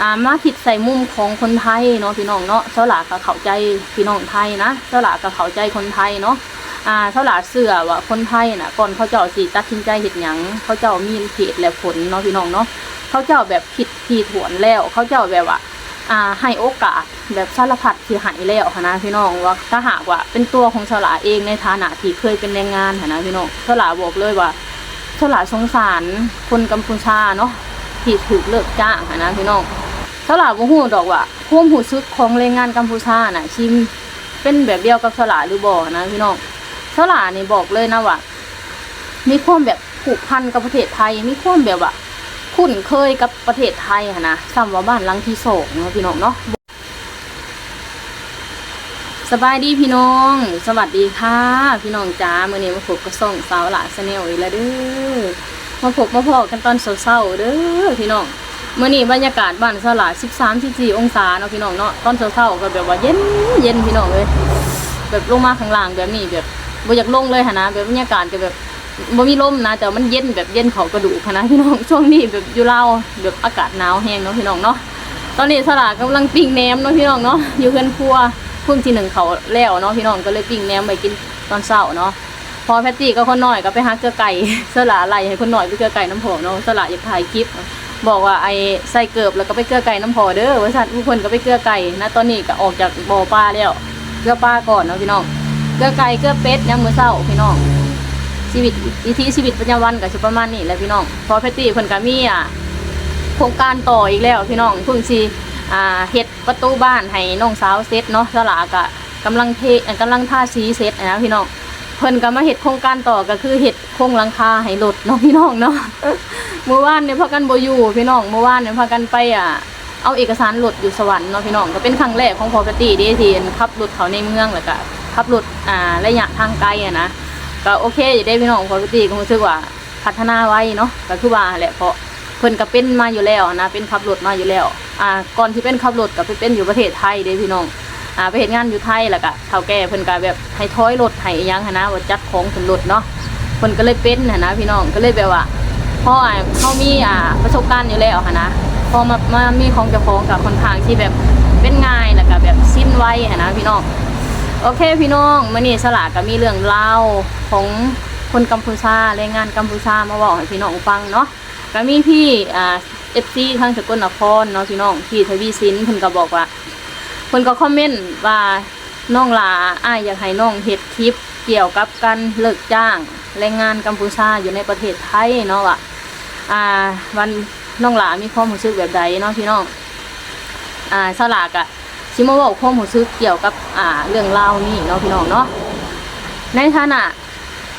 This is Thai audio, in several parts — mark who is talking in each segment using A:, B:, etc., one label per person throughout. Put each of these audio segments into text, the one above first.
A: อ่ามาคิดใส่มุมของคนไทยเนาะพี่น้องเนาะเจ้าหลาก็เข้าใจพี่น้องไทยนะเจ้าหลาก็เข้าใจคนไทยเนาะอ่าเจ้าหลาเชื่อว่าคนไทยน่ะก่อนเขาเจ้าสิตัดสินใจเฮ็ดหยังเขาเจ้ามีเหตุและผลเนาะพี่น้องเนาะเขาเจ้าแบบคิดทีถวนแล้ว เขาเจ้าแบบว่าอ่าให้โอกาสแบบสารพัดที่หายแล้วนะพี่น้องว่าถ้าหากว่าเป็นตัวของเฉลาเองในฐานะที่เคยเป็นแรงงานนะพี่น้องเฉลาบอกเลยว่าเฉลาสงสารคนกัมพูชาเนาะที่ถูกเลิกจ้างนะพี่น้อง ฉลาบ่ฮู้ดอกว่าความรู้สึกของแรงงานกัมพูชาน่ะชิมเป็นแบบเดียวกับฉลาหรือบ่นะพี่น้องฉลานี่บอกเลยนะว่ามีความแบบผูกพันกับประเทศไทยมีความแบบว่าคุ้นเคยกับประเทศไทยนะซ้ำว่าบ้านหลังที่สองนะพี่น้องเนาะสบายดีพี่น้อง สวัสดีค่ะ พี่น้องจ้าเมื่อนี้มาพบกับส่งสาวหลาสเนลอีกแล้วเด้อมาพบมาพอกันตอนเช้าๆเด้อพี่น้อง มื่อนี้บรรยากาศบ้านสาหลา13 14องศาเนาะพี่น้องเนาะตอนเช้าๆก็แบบว่าเย็นเย็นพี่น้องเลยแบบลงมาข้างล่างแบบนี้แบบบ่อยากลงเลยค่ะนะแบบบรรยากาศก็แบบบ่มีลมนะแต่มันเย็นแบบเย็นเขากระดูกค่ะนะพี่น้องช่วงนี้แบบอยู่ลาแบบอากาศหนาวแห้งเนาะพี่น้องเนาะตอนนี้สลากำลังปิ้งแหนมเนาะพี่น้องเนาะอยู่เพื่อนครัวพิ่งที่หนึ่งเขาแล้วเนาะพี่น้องก็เลยปิ้งแหนมไปกินตอนเช้าเนาะพอแพตตี้ก็คนหน้อยก็ไปหาเกลือไก่สลาไล่ให้คนหน้อยไปเกลือไก่น้ำผอเนาะสลาอยากถ่ายคลิป บอกว่าไอ้ใส่เกิบแล้วก็ไปเกลือไก่น้ำผอเด้อว่าสัตว์ผู้คนก็ไปเกลือไก่นะตอนนี้ก็ออกจากบ่อปลาแล้วเกลือปลาก่อนเนาะพี่น้องเกลือไก่เกลือเป็ดยามมื้อเช้าพี่น้องชีวิตวิถีชีวิตประจำวันก็สิประมาณนี้แหละพี่น้องพอแพตตี้เพิ่นก็มีอะโครงการต่ออีกแล้วพี่น้องเพิ่งสิอ่าเฮ็ดประตูบ้านให้น้องสาวเสร็จเนาะสลาก็กำลังเทกำลังท่าสีเสร็จนะพี่น้อง เพิ่นก็มาเฮ็ดโครงการต่อก็คือเฮ็ดโครงหลังคาให้รถเนาะพี่น้องเนาะเมื่อวานเนี่ยพากันโบอยู่พี่น้องเมื่อวานเนี่ยพากันไปอะเอาเอกสารรถอยู่สวรรค์เนาะพี่น้องก็เป็นครั้งแรกของพอแพตตี้เด้ที่ขับรถเขาในเมืองแล้วก็ขับรถอ่าระยะทางไกลอะนะก็โอเคอยู่ได้พี่น้องปกติก็รู้สึกว่าพัฒนาไว้เนาะก็คือว่าแหละเพราะเพิ่นก็เป็นมาอยู่แล้วนะเป็นขับรถมาอยู่แล้วอ่าก่อนที่เป็นขับรถก็ไปเป็นอยู่ประเทศไทยเด้พี่น้อง อ่าไปเฮ็ดงานอยู่ไทยแล้วก็เฒ่าแก่เพิ่นก็แบบให้ถอยรถให้อิหยังหันนะว่าจัดของขึ้นรถเนาะเพิ่นก็เลยเป็นหันนะพี่น้องก็เลยแบบว่าพออ่าเขามีอ่าประสบการณ์อยู่แล้วหันนะพอมามามีของเจ้าของกับค่อนข้างที่แบบเป็นง่ายแล้วก็แบบสิ้นไวหันนะพี่น้องโอเคพี่น้องมื่อนี้สลากก็มีเรื่องเล่าของคนกัมพูชาแรงงานกัมพูชามาบอกให้พี่น้องฟังเนาะก็มีพี่อ่าเอฟซีทางสกลนครเนาะพี่น้องพี่ทวีสินเพิ่นก็บอกว่า เพิ่นก็คอมเมนต์ว่าน้องหลาอ้ายอยากให้น้องเฮ็ดคลิปเกี่ยวกับการเลิกจ้างแรงงานกัมพูชาอยู่ในประเทศไทยเนาะว่าอ่าวันน้องหลามีความรู้สึกแบบใดเนาะพี่น้องอ่าสลากอะชิมาบอกความรู้สึกเกี่ยวกับอ่าเรื่องรานี้เนาะพี่น้องเนาะในฐานะ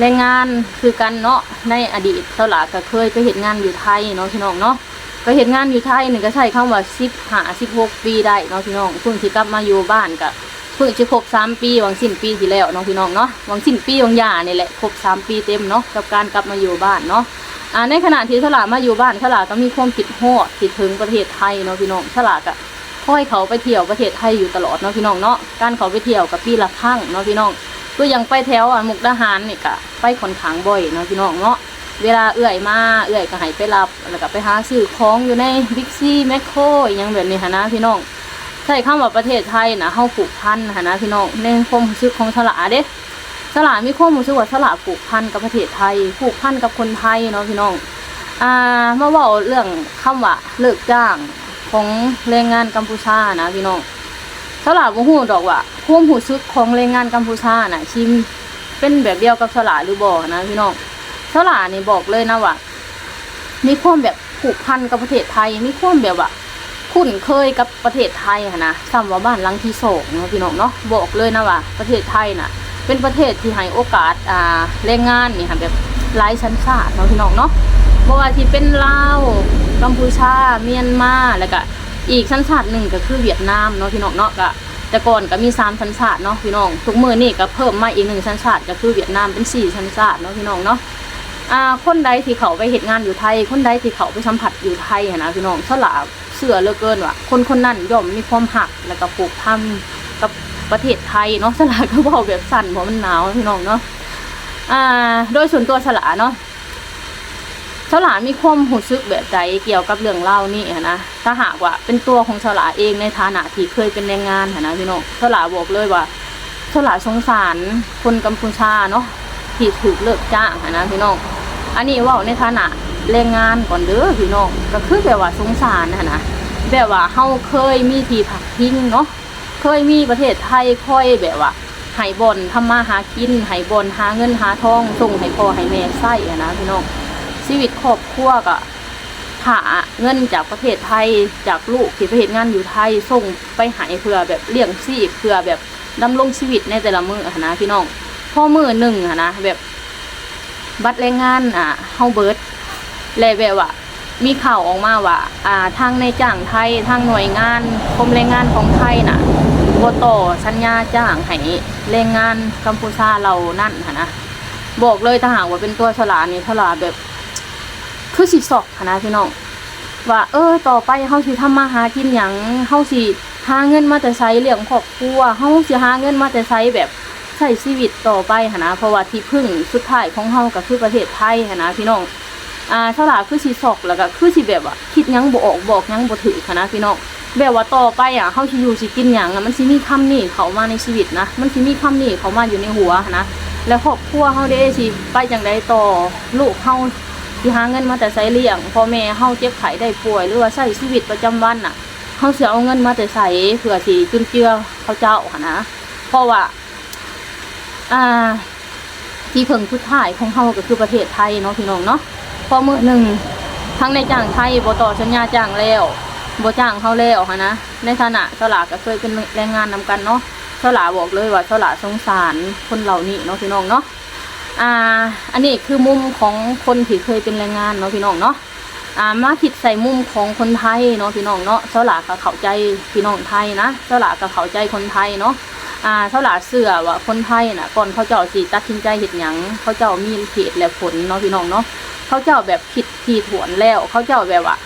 A: แรงงานคือกันเนาะในอดีตเท่าหลาก็เคยไปเห็นงานอยู่ไทยเนาะพี่น้องเนาะ ก็เห็นงานอยู่ไทยนี่ก็ใช้คำว่าสิบหาสิบหกปีได้เนาะพี่น้องเพิ่งที่กลับมาอยู่บ้านก็เพิ่งจะครบสามปีวังสิ้นปีที่แล้วเนาะพี่น้องเนาะวังสิ้นปีวังยานี่แหละครบสามปีเต็มเนาะกับการกลับมาอยู่บ้านเนาะอ่าในขณะที่ฉลามาอยู่บ้านฉลาก็มีความคิดฮอดคิดถึงประเทศไทยเนาะพี่น้องฉลาก็ค่อยเขาไปเที่ยวประเทศไทยอยู่ตลอดเนาะพี่น้องเนาะการเขาไปเที่ยวกับปีละครั้งเนาะพี่น้องก็ยังไปแถวอะมุกดาหารนี่ก็ไปค่อนข้างบ่อยเนาะพี่น้องเนาะ เวลาเอื่อยมาเอื่อยก็ให้ไปรับแล้วก็ไปหาซื้อของอยู่ในบิ๊กซีแมคโครอหยังแบบนี้หนนะพี่น้องใช่คำว่าประเทศไทยนะเฮาผูกพันหนนะพี่น้องในความรู้สึกของฉลาเด้ฉลามีความรู้สึกว่าฉลาผูกพันกับประเทศไทยผูกพันกับคนไทยเนาะพี่น้องอ่ามาว่าเรื่องคำว่าเลิกจ้างของแรงงานกัมพูชานะพี่น้องสลาบ่ฮู้ดอกว่าความรู้สึกของแรงงานกัมพูชาน่ะชิมเป็นแบบเดียวกับสลาหรือบ่นะพี่น้อง สลานี่บอกเลยนะว่ามีความแบบผูกพันกับประเทศไทยมีความแบบว่าคุ้นเคยกับประเทศไทยนะซ้ำว่าบ้านลังที่สองเนาะพี่น้องเนาะบอกเลยนะว่า ประเทศไทยน่ะ เป็นประเทศที่ให้โอกาสอ่าแรงงานนี่ค่ะแบบหลายชั้นชาติเนาะพี่น้องเนาะบ่ว่าที่เป็นลาวกัมพูชาเมียนมาแล้วก็อีกชั้นชาติหนึ่งก็คือเวียดนามเนาะพี่น้องเนาะก็แต่ก่อนก็มีสามชั้นชาติเนาะพี่น้องทุกมือนี่ก็เพิ่มมาอีกหนึ่งชั้นชาติก็คือเวียดนามเป็นสี่ชั้นชาติเนาะพี่น้องเนาะ อ่าคนใดที่เขาไปเห็นงานอยู่ไทย คนใดที่เขาไปสัมผัสอยู่ไทยนะพี่น้องสลาเสื่อเหลือเกินว่าคนคนนั้นย่อมมีความหักแล้วก็ผูกพันกับประเทศไทยเนาะสลาก็บอกแบบสั่นเพราะมันหนาวพี่น้องเนาะอ่า โดยส่วนตัวสลาเนาะสลามีความรู้สึกแบบใจเกี่ยวกับเรื่องเล่านี่นะถ้าหากว่าเป็นตัวของสลาเองในฐานะที่เคยเป็นแรงงานหั้นนะพี่น้องสลาบอกเลยว่าสลาสงสารคนกัมพูชาเนาะ ที่ถูกเลิกจ้างนะพี่น้องอันนี้ว่าในฐานะแรงงานก่อนเด้อพี่น้องก็คือแบบว่าสงสารหั้นะแบบว่าเฮาเคยมีที่พักพิงเนาะเคยมีประเทศไทยค่อยแบบว่าไห้บอนทำมาหากินไห้บอนหาเงินหาทองส่งให้พ่อให้แม่ใช้นะพี่น้องชีวิตครอบครัวก็หาเงินจากประเทศไทยจากลูกที่ไปเฮ็ดงานอยู่ไทยส่งไปหายเพื่อแบบเลี้ยงชีพเพื่อแบบดำรงชีวิตในแต่ละมือนะพี่น้อง พ่อมือหนึ่งหั้นะแบบบัตรแรงงานอะเฮาเบิดแล้วแบบว่ามีข่าวออกมาว่าอ่าทางในจ้างไทยทางหน่วยงานกรมแรงงานของไทยน่ะบ่ต่อสัญญาจ้างให้แรงงานกัมพูชาเรานั่นหั้นะบอกเลยถ้าหากว่าเป็นตัวฉลาดนี่ฉลาดแบบ คือสิสอกหั้นะพี่น้องว่า เออ ต่อไปเฮาสิทำมาหากินหยังเฮาสิหาเงินมาแต่ไสเลี้ยงครอบครัวเฮาสิหาเงินมาแต่ไสแบบ ใช้ชีวิตต่อไปหนะเพราะว่าที่พึ่งสุดท้ายของเฮาก็คือประเทศไทยหนะพี่น้องอ่าฉลาดคือสิสอกแล้วก็คือสิแบบว่าคิดยังบ่ออกบอกยังบ่ถือนะพี่น้องแบบว่าต่อไปอะเฮาสิอยู่สิกินหยังอะมันสิมีคำนี้เขามาในชีวิตนะมันสิมีคำนี้เขามาอยู่ในหัวนะแล้วครอบครัวเฮาเด้สิไปจังไดต่อลูกเฮาที่หาเงินมาแต่ใช้เลี้ยงพ่อแม่เฮาเจ็บไข้ได้ป่วยหรือว่าใช้ชีวิตประจำวันน่ะเฮาสิเอาเงินมาแต่ใช้เพื่อที่จุนเจือเขาเจ้าค่ะนะเพราะว่า อ่า ที่เพิ่งพุดท้ายของเฮาก็คือประเทศไทยเนาะพี่น้องเนาะพอมื้อหนึ่งทั้งในจ้างไทยบ่ต่อสัญญาจ้างแล้วบ่จ้างเฮาแล้วค่ะนะในฐานะสลาก็เคยเป็นแรงงานนำกันเนาะสลาบอกเลยว่าสลาสงสารคนเหล่านี้เนาะพี่น้องเนาะอ่า อันนี้คือมุมของคนที่เคยเป็นแรงงานเนาะพี่น้องเนาะอ่ามาคิดใส่มุมของคนไทยเนาะพี่น้องเนาะเจ้าหลาก็เข้าใจพี่น้องไทยนะเจ้าหลาก็เข้าใจคนไทยเนาะ อ่าเจ้าหลาเชื่อว่าคนไทยน่ะก่อนเขาเจ้าสิตัดสินใจเฮ็ดหยังเขาเจ้ามีเหตุและผลเนาะพี่น้องเนาะเขาเจ้าแบบคิดทีถวนแล้ว เขาเจ้าแบบว่า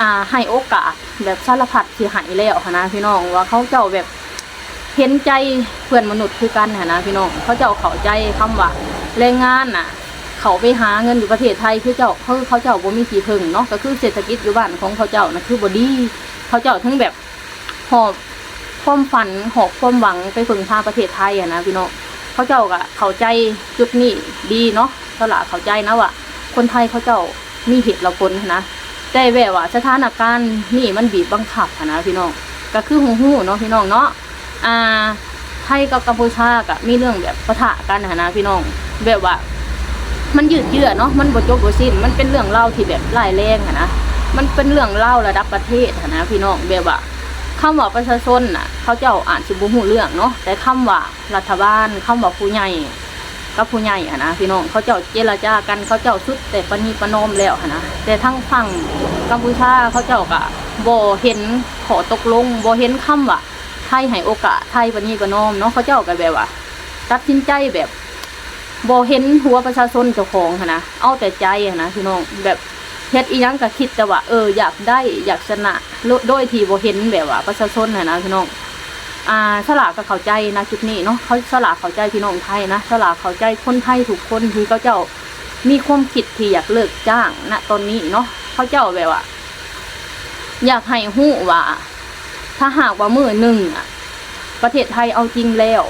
A: อ่าให้โอกาสแบบสารพัดที่ให้แล้วหั้นนะพี่น้องว่าเขาเจ้าแบบเห็นใจเพื่อนมนุษย์คือกันหั้นนะพี่น้องเขาเจ้าเข้าใจคำว่าแรงงานน่ะ เขาไปหาเงินอยู่ประเทศไทยคือเจ้าเขาเขาเจ้าบ่มีที่พึ่งเนาะก็คือเศรษฐกิจอยู่บ้านของเขาเจ้านะคือบ่ดีเขาเจ้าทั้งแบบหอบ ความฝันหอบความหวังไปพึ่งพาประเทศไทยอะนะพี่น้องเขาเจ้าก็เข้าใจจุดนี้ดีเนาะตลาดเข้าใจนะว่าคนไทยเขาเจ้ามีเหตุและผลนะแต่แบบว่าสถานการณ์นี่มันบีบบังคับนะพี่น้องก็คือหูหูเนาะพี่น้องเนาะอ่าไทยกับกัมพูชาก็มีเรื่องแบบปะทะกันนะพี่น้องแบบว่า มันยืดเยื้อเนาะมันบ่จบบ่สิ้น มันเป็นเรื่องเล่าที่แบบร้ายแรงนะมันเป็นเรื่องเล่าระดับประเทศนะพี่น้องแบบว่า คำว่าประชาชนน่ะ เขาเจ้าอ่านสิบ่ฮู้เรื่องเนาะแต่คำว่ารัฐบาลคำว่าผู้ใหญ่กับผู้ใหญ่อะนะพี่น้องเขาเจ้าเจรจากันเขาเจ้าสุดแต่ปณีประนอมแล้วอะนะแต่ทั้งฝั่งกัมพูชาเขาเจ้าก็บ่เห็นขอตกลงบ่เห็นคำว่าไทยให้โอกาสไทยปณีประนอมเนาะเขาเจ้าก็แบบว่าตัดสินใจแบบบ่เห็นหัวประชาชนเจ้าของนะเอาแต่ใจนะพี่น้องแบบ เฮ็ดอีหยังก็คิดแต่ว่าเอออยากได้อยากชนะโดยที่บ่เห็นแบบว่าประชาชนหั้นะพี่น้องอ่าสลากก็เข้าใจนะจุดนี้เนาะเขาสลากเข้าใจพี่น้องไทยนะสลากเข้าใจคนไทยทุกคนที่เขาเจ้ามีความคิดที่อยากเลิกจ้างณตอนนี้เนาะเขาเจ้าแบบว่า อยากให้ฮู้ว่า ถ้าหากว่ามือหนึ่งอะประเทศไทยเอาจริงแล้ว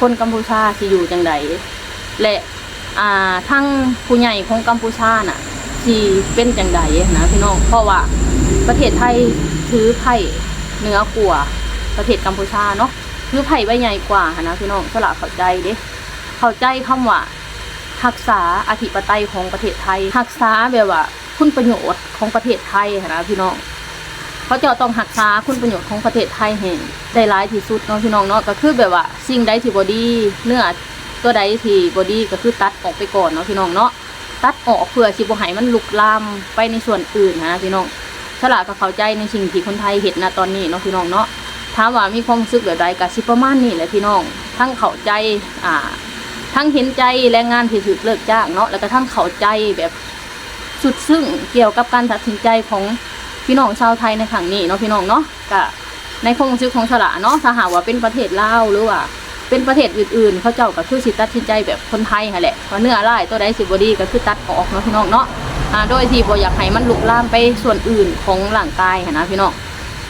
A: คนกัมพูชาสิอยู่จังใดและอ่าทั้งผู้ใหญ่ของกัมพูชาน่ะ สิเป็นจังใดนะพี่น้อง เพราะว่าประเทศไทยถือไผ่เนื้อกว่าประเทศกัมพูชาเนาะถือไผ่ใบใหญ่กว่านะพี่น้องสละเข้าใจเด้เข้าใจคำว่ารักษาอธิปไตยของประเทศไทยรักษาแบบว่าคุณประโยชน์ของประเทศไทยนนะพี่น้องเขาจะต้องหักษาคุณประโยชน์ของประเทศไทยให้ได้ร้ายที่สุดเนาะพี่น้องเนาะก็คือแบบว่าสิ่งใดที่บอดี้เนื้อตัวใดที่บอดี้ก็คือตัดออกไปก่อนเนาะพี่น้องเนาะ ตัดออกเพื่อสิบ่ให้มันลุกลามไปในส่วนอื่นนะพี่น้องฉลาดก็เขาใจในสิ่งที่คนไทยเห็นนะตอนนี้เนาะพี่น้องเนาะถามว่ามีความรู้สึกแบบใดก็สิประมาณนี้แหละพี่น้อง ทั้งเข้าใจอ่า ทั้งเห็นใจแรงงานที่ถูกเลิกจ้างเนาะแล้วก็ทั้งเข้าใจแบบสุดซึ่งเกี่ยวกับการตัดสินใจของพี่น้องชาวไทยในครั้งนี้เนาะพี่น้องเนาะก็ในความรู้สึกของฉลาเนาะถ้าหากว่าเป็นประเทศลาวหรือว่า เป็นประเทศอื่นๆ เขาเจ้าก็คือสิตัดสินใจแบบคนไทยค่ะแหละว่าเนื้อร้ายตัวใดสิบดีก็คือตัดออกเนาะพี่น้องเนาะอ่าโดยที่บอยากให้มันลุกลามไปส่วนอื่นของร่างกายนะพี่น้อง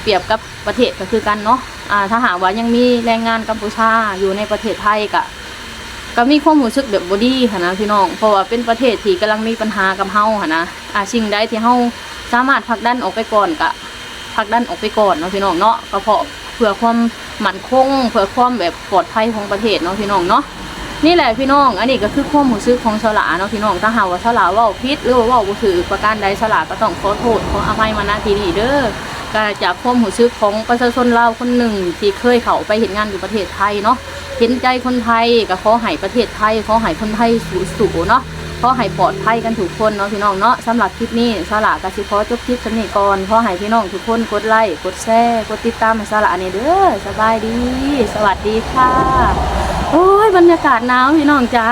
A: เปรียบกับประเทศก็คือกันเนาะอ่าถ้าหากว่ายังมีแรงงานกัมพูชาอยู่ในประเทศไทยก็ก็มีความรู้สึกแบบบ่ดีหั้นนะพี่น้อง เพราะว่าเป็นประเทศที่กำลังมีปัญหากับเฮาหั้นนะอ่าสิ่งใดที่เฮาสามารถผลักดันออกไปก่อนก็ผลักดันออกไปก่อนเนาะพี่น้องเนาะก็เพราะ เพื่อความมั่นคงเพื่อความแบบปลอดภัยของประเทศเนาะพี่น้องเนาะนี่แหละพี่น้อง อันนี้ก็คือความรู้สึกของสลาเนาะพี่น้องถ้าหาว่าสลาว่าผิดหรือว่าว่าบ่ถือประการใดสลาก็ต้องขอโทษขออภัยมาณที่นี้เด้อก็จากความรู้สึกของประชาชนลาวคนหนึ่งที่เคยเข้าไปเห็นงานอยู่ประเทศไทยเนาะเห็นใจคนไทยก็ขอให้ประเทศไทยขอให้คนไทยสู่สู่เนาะ ขอให้ปลอดภัยกันทุกคนเนาะพี่น้องเนาะสำหรับคลิปนี้สละกสิขอจบคลิปสำนี้ก่อนขอให้พี่น้องทุกคนกดไลค์กดแชร์กดติดตามให้สลาเนี่ยเด้อสบายดี สวัสดีค่ะ โอ้ยบรรยากาศหนาวพี่น้องจ้า